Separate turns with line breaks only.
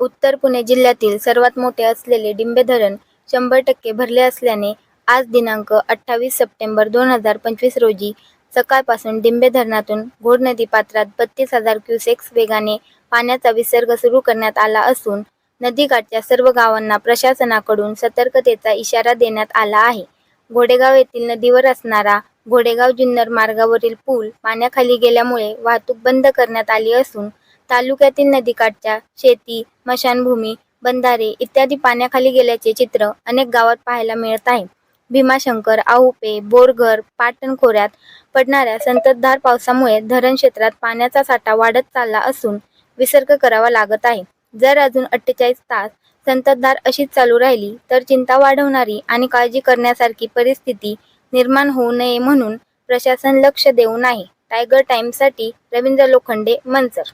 उत्तर पुणे जिल्ह्यातील सर्वात मोठे असलेले डिंबे धरण शंभर टक्के भरले असल्याने आज दिनांक अठ्ठावीस सप्टेंबर दोन हजार पंचवीस रोजी सकाळपासून डिंबे धरणातून घोड नदी पात्रात बत्तीस हजार क्युसेक्स वेगाने पाण्याचा विसर्ग सुरू करण्यात आला असून नदीकाठच्या सर्व गावांना प्रशासनाकडून सतर्कतेचा इशारा देण्यात आला आहे. घोडेगाव येथील नदीवर असणारा घोडेगाव जुन्नर मार्गावरील पूल पाण्याखाली गेल्यामुळे वाहतूक बंद करण्यात आली असून तालुक्यातील नदीकाठच्या शेती स्मशानभूमी बंधारे इत्यादी पाण्याखाली गेल्याचे चित्र अनेक गावात पाहायला मिळत आहे. भीमाशंकर आहुपे बोरघर पाटण खोऱ्यात पडणाऱ्या संततधार पावसामुळे धरण क्षेत्रात पाण्याचा साठा वाढत चालला असून विसर्ग करावा लागत आहे. जर अजून अठ्ठेचाळीस तास संततधार अशीच चालू राहिली तर चिंता वाढवणारी आणि काळजी करण्यासारखी परिस्थिती निर्माण होऊ नये म्हणून प्रशासन लक्ष देऊन आहे टायगर टाइम्ससाठी रवींद्र लोखंडे मंचर